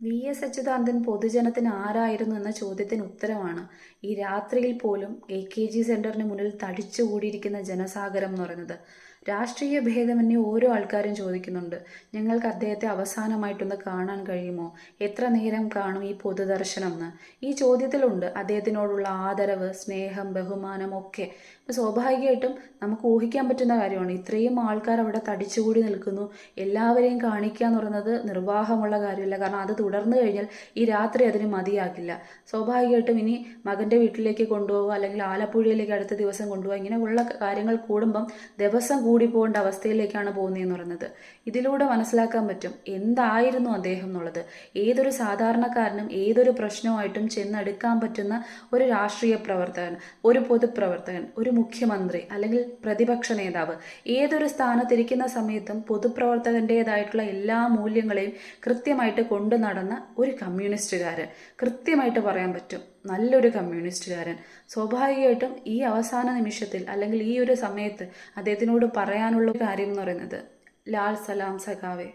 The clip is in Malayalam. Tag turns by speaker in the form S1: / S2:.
S1: വി എസ് അച്യുതാനന്ദൻ പൊതുജനത്തിന് ആരായിരുന്നു എന്ന ചോദ്യത്തിന് ഉത്തരമാണ്. ഈ രാത്രിയിൽ പോലും എ കെ ജി സെന്ററിന് മുന്നിൽ തടിച്ചുകൂടിയിരിക്കുന്ന ജനസാഗരം എന്ന് പറയുന്നത്. രാഷ്ട്രീയ ഭേദമന്യേ ഓരോ ആൾക്കാരും ചോദിക്കുന്നുണ്ട്. ഞങ്ങൾക്ക് അദ്ദേഹത്തെ അവസാനമായിട്ടൊന്ന് കാണാൻ കഴിയുമോ? എത്ര നേരം കാണും ഈ പൊതുദർശനം എന്ന്. ഈ ചോദ്യത്തിലുണ്ട് അദ്ദേഹത്തിനോടുള്ള ആദരവ് സ്നേഹം ബഹുമാനം ഒക്കെ. സ്വാഭാവികമായിട്ടും നമുക്ക് ഊഹിക്കാൻ പറ്റുന്ന കാര്യമാണ്. ഇത്രയും ആൾക്കാർ അവിടെ തടിച്ചുകൂടി നിൽക്കുന്നു. എല്ലാവരെയും കാണിക്കുക എന്ന് പറയുന്നത് നിർവാഹമുള്ള കാര്യമല്ല. കാരണം അത് തുടർന്നു കഴിഞ്ഞാൽ ഈ രാത്രി അതിന് മതിയാകില്ല. സ്വാഭാവികമായിട്ടും ഇനി മകന്റെ വീട്ടിലേക്ക് കൊണ്ടുപോകുക അല്ലെങ്കിൽ ആലപ്പുഴയിലേക്ക് അടുത്ത ദിവസം കൊണ്ടുപോകുക ഇങ്ങനെയുള്ള കാര്യങ്ങൾ കൂടുമ്പം ദിവസം കൂടി പോകേണ്ട അവസ്ഥയിലേക്കാണ് പോകുന്നതെന്ന് പറയുന്നത്. ഇതിലൂടെ മനസ്സിലാക്കാൻ പറ്റും എന്തായിരുന്നു അദ്ദേഹം എന്നുള്ളത്. ഏതൊരു സാധാരണക്കാരനും ഏതൊരു പ്രശ്നവുമായിട്ടും ചെന്നെടുക്കാൻ പറ്റുന്ന ഒരു രാഷ്ട്രീയ പ്രവർത്തകൻ ഒരു പൊതുപ്രവർത്തകൻ ഒരു മുഖ്യമന്ത്രി അല്ലെങ്കിൽ പ്രതിപക്ഷ നേതാവ് ഏതൊരു സ്ഥാനത്തിരിക്കുന്ന സമയത്തും പൊതുപ്രവർത്തകന്റെതായിട്ടുള്ള എല്ലാ മൂല്യങ്ങളെയും കൃത്യമായിട്ട് കൊണ്ടു നടന്ന ഒരു കമ്മ്യൂണിസ്റ്റുകാരൻ. കൃത്യമായിട്ട് പറയാൻ പറ്റും. നല്ലൊരു കമ്മ്യൂണിസ്റ്റുകാരൻ. സ്വാഭാവികമായിട്ടും ഈ അവസാന നിമിഷത്തിൽ അല്ലെങ്കിൽ ഈ ഒരു സമയത്ത് അദ്ദേഹത്തിനോട് പറയാനുള്ള കാര്യം എന്ന് പറയുന്നത് ലാൽ സലാം സഖാവേ.